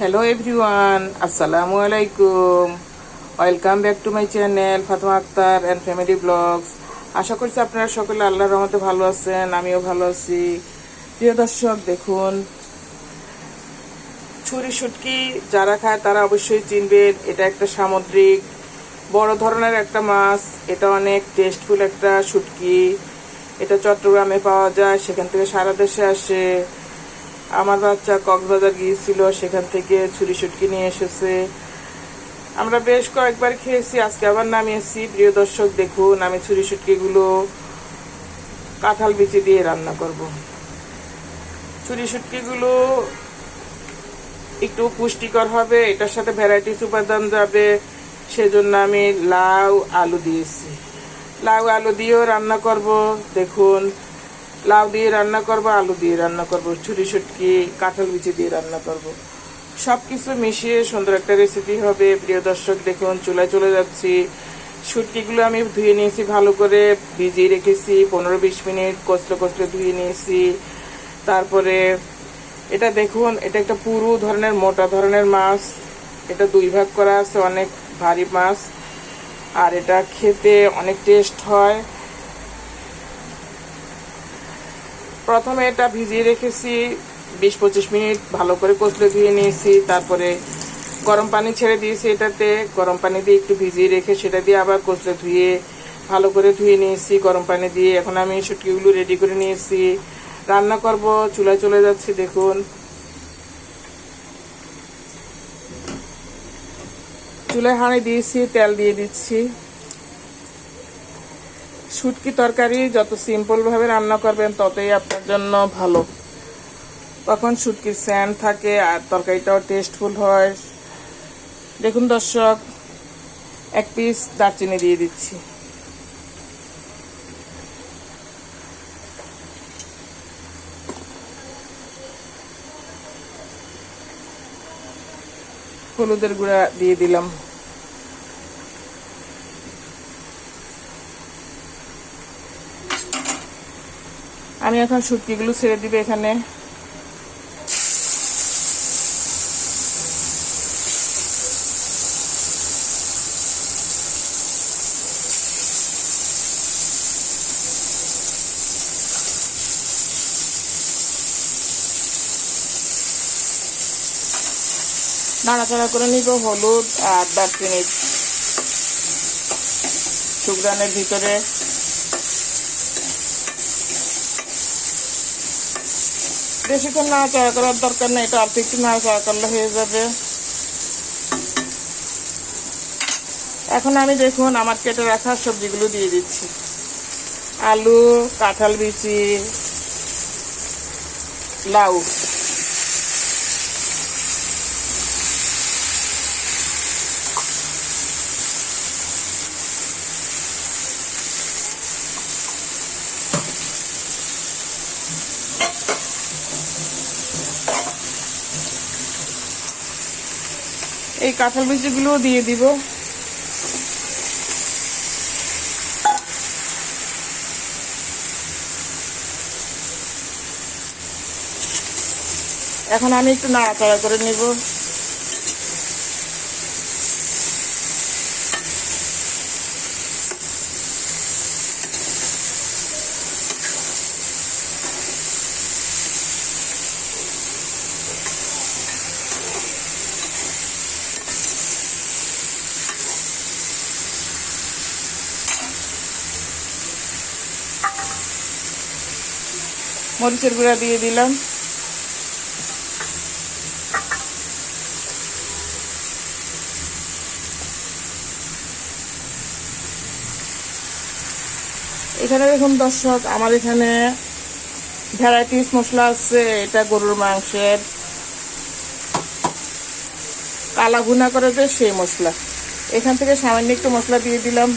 Hello everyone আসসালামু আলাইকুম welcome back to my channel Fatema Akter and family vlogs আশা করছি আপনারা সকলে আল্লাহর রহমতে ভালো আছেন, আমিও ভালো আছি। প্রিয় দর্শক, দেখুন, ছুরি শুটকি যারা খায় তারা অবশ্যই চিনবেন, এটা একটা সামুদ্রিক, বড় ধরনের একটা মাছ। এটা অনেক টেস্টফুল একটা শুটকি। এটা চট্টগ্রামে পাওয়া যায়, সেখান থেকে সারা দেশে আসে। আমার বাচ্চা কক্সবাজার গিয়েছিল, সেখান থেকে ছুরি শুটকি নিয়ে এসেছে। আমরা বেশ কয়েকবার খেয়েছি, আজকে আবার নামিয়েছি প্রিয় দর্শক, দেখুন, আমি ছুরি শুটকিগুলো কাঁঠাল বিচি দিয়ে রান্না করব। ছুরি শুটকিগুলো একটু পুষ্টিকর হবে, এটার সাথে ভ্যারাইটিস উপাদান যাবে, সেজন্য আমি লাউ, আলু দিয়েছি। লাউ, আলু দিয়েও রান্না করব, দেখুন। লাউ দিয়ে রান্না করব, আলু দিয়ে রান্না করব, ছুরি শুটকি, কাঁঠাল বিচি দিয়ে রান্না করব। সব কিছু মিশিয়ে সুন্দর একটা রেসিপি হবে। প্রিয় দর্শক, দেখুন, চুলায় চলে যাচ্ছি। শুটকিগুলো আমি ধুয়ে নিয়েছি, ভালো করে ভিজিয়ে রেখেছি। পনেরো বিশ মিনিট কষলে কষলে ধুয়ে নিয়েছি। তারপরে এটা দেখুন, এটা একটা পুরু ধরনের, মোটা ধরনের মাছ। এটা দুই ভাগ করা আছে, অনেক ভারী মাছ। আর এটা খেতে অনেক টেস্ট হয়। প্রথমে এটা ভিজিয়ে রেখেছি, বিশ পঁচিশ মিনিট ভালো করে কষলে ধুয়ে নিয়েছি, তারপরে গরম পানি ছেড়ে দিয়েছি এটাতে, গরম পানি দিয়ে একটু ভিজিয়ে রেখে সেটা দিয়ে আবার কষলে ধুয়ে ভালো করে ধুয়ে নিয়েছি, গরম পানি দিয়ে। এখন আমি শুটকিগুলো রেডি করে নিয়েছি। রান্না করব, চুলায় চলে যাচ্ছি, দেখুন। চুলায় হাঁড়ি দিয়েছি, তেল দিয়ে দিচ্ছি। শুটকি তরকারি যত সিম্পল ভাবে রান্না করবেন ততই আপনার জন্য ভালো। তখন শুটকির স্যান্ড থাকে আর তরকারিটাও টেস্টফুল হয়। দেখুন দর্শক, এক পিস দারচিনি দিয়ে দিচ্ছি। হলুদের গুঁড়া দিয়ে দিলাম। আমি এখন শুটকিগুলো ছেড়ে দিবে এখানে। নাড়াচাড়া করে নিব হলুদ আর দারচিনি সুগ্রানের ভিতরে। বেশিক্ষণ নাড়াচাড়া করার দরকার নেই, এটা অল্প একটু নাড়াচাড়া করলে হয়ে যাবে। এখন আমি দেখুন আমার কেটে রাখা সবজিগুলো দিয়ে দিচ্ছি। আলু, কাঁঠাল, বিচি, লাউ। এই কাঁঠাল বিচিগুলো দিয়ে দিব। এখন আমি একটু নাড়াচাড়া করে নিব। মরিচের গুঁড়া দিয়ে দিলাম। এখানে দেখুন দর্শক, আমার এখানে ভ্যারাইটিস মশলা আছে, এটা গরুর মাংসের। কালা ভুনা করে যে সেই মশলা। এখান থেকে সামান্য একটু মশলা দিয়ে দিলাম।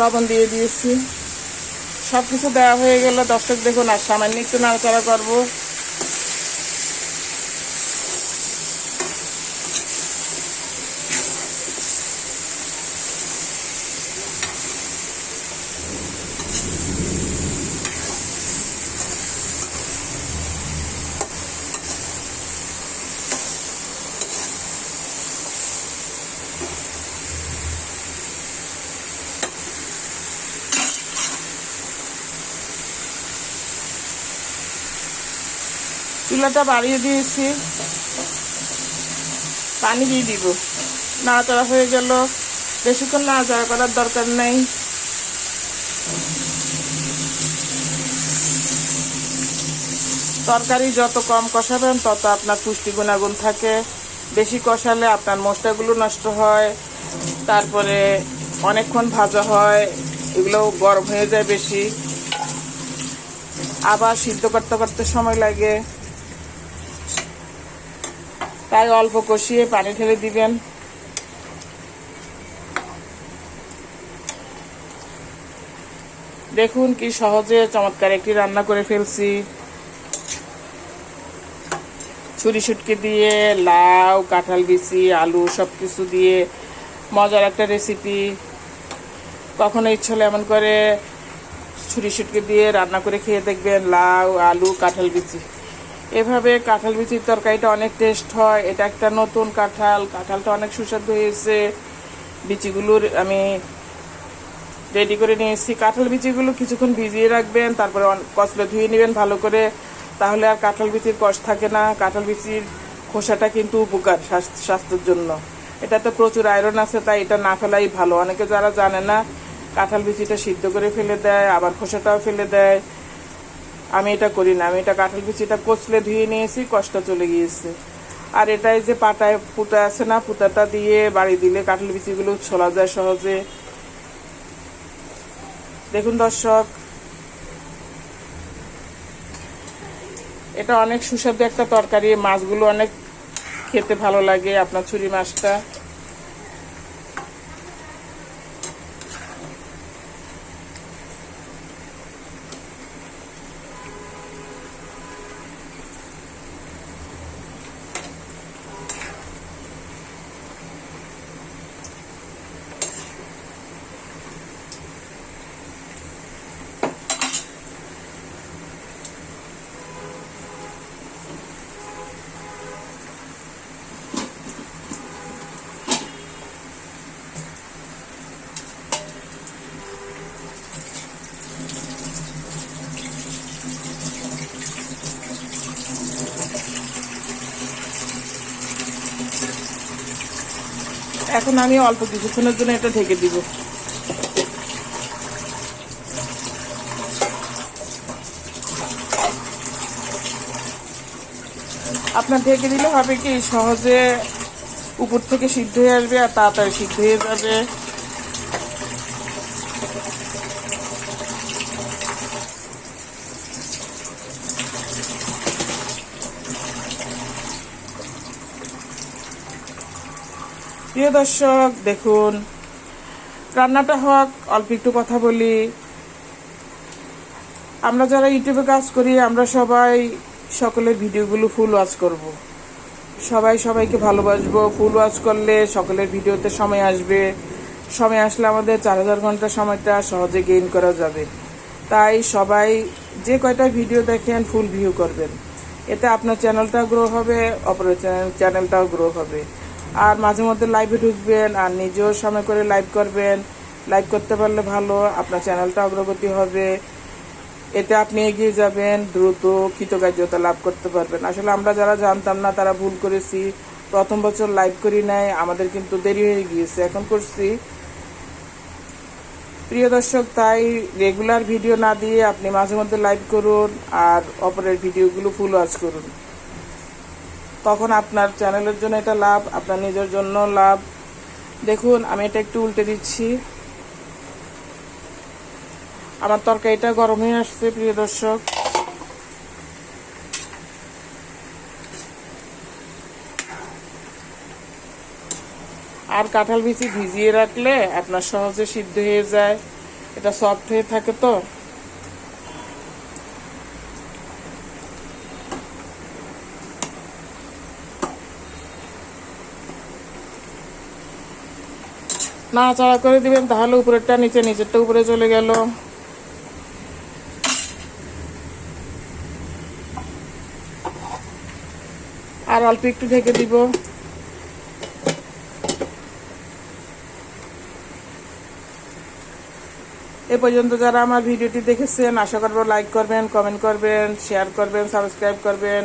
লবণ দিয়ে দিয়েছি। সব কিছু দেওয়া হয়ে গেলে। দর্শক দেখুন, আর সামান্য একটু নাড়াচাড়া করব। চুলাটা বাড়িয়ে দিয়েছি। পানি দিয়ে দিব। নাড়াচাড়া হয়ে গেল। বেশিক্ষণ নাড়াচাড়া করার দরকার নেই। তরকারি যত কম কষাবেন, তত আপনার পুষ্টি গুণাগুণ থাকে। বেশি কষালে আপনার মশলাগুলো নষ্ট হয়। তারপরে অনেকক্ষণ ভাজা হয়। এগুলো গরম হয়ে যায় বেশি। আবার সিদ্ধ করতে করতে সময় লাগে। তাই অল্প কষিয়ে পানি ঢেলে দিবেন। দেখুন কি সহজে চমৎকার একটি রান্না করে ফেলছি। ছুরি শুটকি দিয়ে, লাউ, কাঁঠাল বিচি, আলু সব কিছু দিয়ে মজার একটা রেসিপি কখনো ইচ্ছে হলে এমন করে ছুরি শুটকি দিয়ে রান্না করে খেয়ে দেখবেন লাউ, আলু, কাঁঠাল বিচি। এভাবে কাঁঠাল বিচির তরকারিটা অনেক টেস্ট হয়। এটা একটা নতুন কাঁঠাল। কাঁঠালটা অনেক সুস্বাদু হয়েছে। বিচিগুলোর আমি রেডি করে নিয়েছি। কাঁঠাল বিচিগুলো কিছুক্ষণ ভিজিয়ে রাখবেন, তারপরে কচলে ধুয়ে নেবেন ভালো করে। তাহলে আর কাঁঠাল বিচির কষ থাকে না। কাঁঠাল বিচির খোসাটা কিন্তু উপকার স্বাস্থ- স্বাস্থ্যের জন্য। এটাতে প্রচুর আয়রন আছে, তাই এটা না ফেলাই ভালো। অনেকে যারা জানে না, কাঁঠাল বিচিটা সিদ্ধ করে ফেলে দেয়, আবার খোসাটাও ফেলে দেয়। আমি এটা করি না, আমি এটা কাঁঠাল বিচিটা কচলে ধুয়ে নিয়েছি, কষ্ট চলে গিয়েছে। আর এটাই যে পাটায় পুতা আছে না, পুতাটা দিয়ে বাড়ি দিলে কাঁঠাল বিচিগুলো ছোলা যায় সহজে। দেখুন দর্শক, এটা অনেক সুস্বাদু একটা তরকারি, মাছগুলো অনেক খেতে ভালো লাগে আপনার ছুরি মাছটা। এখন আমি অল্প কিছুক্ষণের জন্য এটা ঢেকে দিব। আপনার ঢেকে দিলে হবে কি, সহজে উপর থেকে সিদ্ধ হয়ে আসবে আর তাড়াতাড়ি সিদ্ধ হয়ে যাবে। প্রিয় দর্শক, দেখুন, রান্নাটা হোক, অল্প একটু কথা বলি। আমরা যারা ইউটিউবে কাজ করি, আমরা সবাই সকলের ভিডিওগুলো ফুল ওয়াচ করব। সবাই সবাইকে ভালোবাসবো। ফুল ওয়াচ করলে সকলের ভিডিওতে সময় আসবে। সময় আসলে আমাদের চার হাজার ঘণ্টা সময়টা সহজে গেইন করা যাবে। তাই সবাই যে কয়টা ভিডিও দেখেন ফুল ভিউ করবেন। এতে আপনার চ্যানেলটাও গ্রো হবে, অপরের চ্যানেলটাও গ্রো হবে। আর মাঝে মধ্যে লাইভে ঢুকবেন আর নিজেও সময় করে লাইভ করবেন। লাইভ করতে পারলে ভালো, আপনার চ্যানেলটা অগ্রগতি হবে। এতে আপনি এগিয়ে যাবেন, দ্রুত কৃতকার্যতা লাভ করতে পারবেন। আসলে আমরা যারা জানতাম না, তারা ভুল করেছি। প্রথম বছর লাইভ করি নাই, আমাদের কিন্তু দেরি হয়ে গিয়েছে। এখন করছি। প্রিয় দর্শক, তাই রেগুলার ভিডিও না দিয়ে আপনি মাঝে মধ্যে লাইভ করুন আর অপরের ভিডিওগুলো ফুল ওয়াচ করুন। তখন আপনার চ্যানেলের জন্য এটা লাভ, আপনার নিজের জন্য লাভ। দেখুন, আমি এটা একটু উল্টে দিচ্ছি। আমার তরকারিটা গরম হয়ে আসছে, প্রিয় দর্শক। আর কাঁঠাল বিচি ভিজিয়ে রাখলে আপনার সহজে সিদ্ধ হয়ে যায়। এটা সফট হয়ে থাকে তো। নাড়াচাড়া করে দিবেন, তাহলে উপরেরটা নিচে, নিচেরটা উপরে চলে গেল। আর অল্প একটু ঢেকে দিব। এ পর্যন্ত যারা আমার ভিডিওটি দেখেছেন, আশা করব লাইক করবেন কমেন্ট করবেন শেয়ার করবেন সাবস্ক্রাইব করবেন।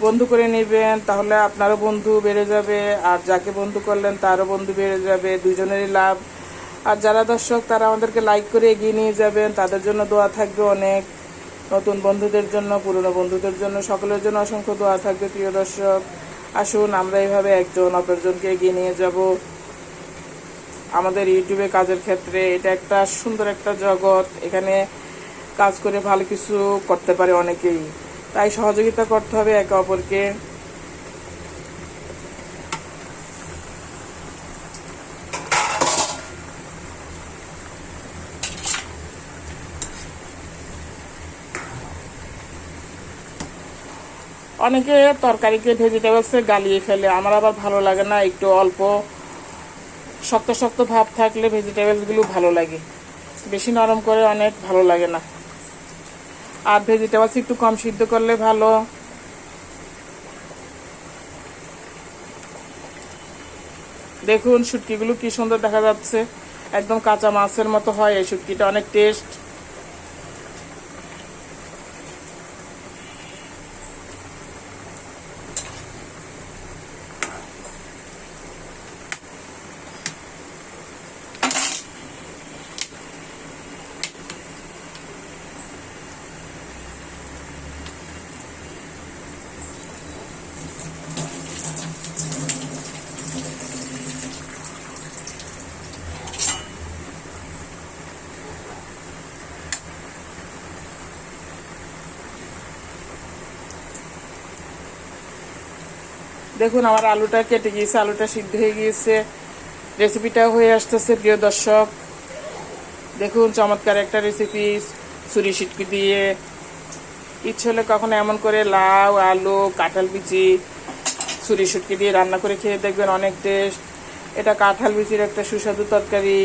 বন্ধু করে নেবেন, তাহলে আপনারও বন্ধু বেড়ে যাবে, আর যাকে বন্ধু করলেন তারও বন্ধু বেড়ে যাবে দুজনেরই লাভ। আর যারা দর্শক, তারা আমাদেরকে লাইক করে এগিয়ে নিয়ে যাবেন, তাদের জন্য দোয়া থাকবে অনেক। নতুন বন্ধুদের জন্য, পুরনো বন্ধুদের জন্য, সকলের জন্য অসংখ্য দোয়া থাকবে, প্রিয় দর্শক। আসুন, আমরা এইভাবে একজন অপরজনকে এগিয়ে নিয়ে যাব। আমাদের ইউটিউবে কাজের ক্ষেত্রে এটা একটা সুন্দর একটা জগৎ। এখানে কাজ করে ভালো কিছু করতে পারে অনেকেই। তাই সহযোগিতা করতে হবে একে অপরকে। অনেকে তরকারিকে ভেজিটেবলসে গালিয়ে ফেলে, আমার আবার ভালো লাগে না, একটু অল্প শক্ত শক্ত ভাব থাকলে ভেজিটেবলসগুলো ভালো লাগে। বেশি নরম করে অনেক ভালো লাগে না। আর ভেজিটেবলস একটু কম সিদ্ধ করলে ভালো। দেখুন, শুটকিগুলো কি সুন্দর দেখা যাচ্ছে। একদম কাঁচা মাছের মতো হয় এই শুটকিটা, অনেক টেস্ট দেখুন, আমার আলুটা কেটে গিয়েছে, আলুটা সিদ্ধ হয়ে গিয়েছে। রেসিপিটা হয়ে আসতেছে, প্রিয় দর্শক। দেখুন, চমৎকার একটা রেসিপি ছুরি সিটকি দিয়ে। ইচ্ছে হলে কখনো এমন করে লাউ, আলু, কাঁঠাল বিচি ছুরি সুটকি দিয়ে রান্না করে খেয়ে দেখবেন অনেক টেস্ট এটা কাঁঠাল বিচির একটা সুস্বাদু তরকারি।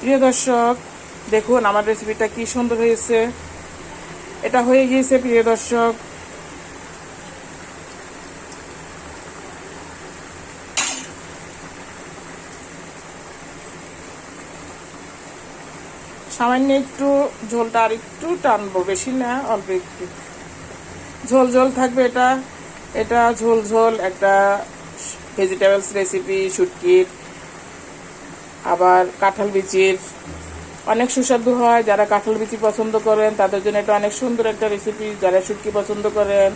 প্রিয় দর্শক দেখুন, আমার রেসিপিটা কি সুন্দর হয়েছে। এটা হয়ে গিয়েছে, প্রিয় দর্শক। সামান্য একটু ঝোলটা আর একটু টানবো, বেশি না, অল্প একটু। ঝোল ঝোল থাকবে এটা। এটা ঝোল ঝোল, একটা ভেজিটেবলস রেসিপি শুটকির, আবার কাঁঠাল বিচির। অনেক সুস্বাদু হয়, যারা কাঁঠাল বিচি পছন্দ করেন, তাদের জন্য এটা অনেক সুন্দর একটা রেসিপি যারা শুটকি পছন্দ করেন,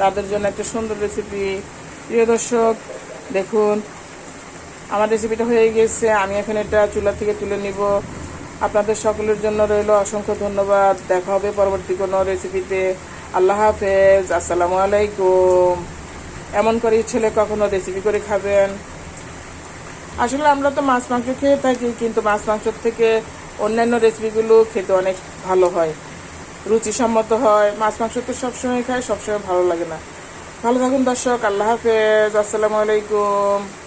তাদের জন্য একটা সুন্দর রেসিপি প্রিয় দর্শক, দেখুন, আমার রেসিপিটা হয়ে গেছে। আমি এখন এটা চুলা থেকে তুলে নিব। আপনাদের সকলের জন্য রইল অসংখ্য ধন্যবাদ। দেখা হবে পরবর্তী কোনো রেসিপিতে আল্লাহ হাফেজ। আসসালামু আলাইকুম। এমন করে ছেলে কখনো রেসিপি করে খাবেন? আসলে আমরা তো মাছ, মাংস খেয়ে থাকি, কিন্তু মাছ মাংসের থেকে অন্যান্য রেসিপিগুলো খেতে অনেক ভালো হয়। রুচিসম্মত হয়। মাছ, মাংস তো সবসময় খাই সবসময় ভালো লাগে না। ভালো থাকুন দর্শক, আল্লাহ হাফেজ। আসসালামু আলাইকুম।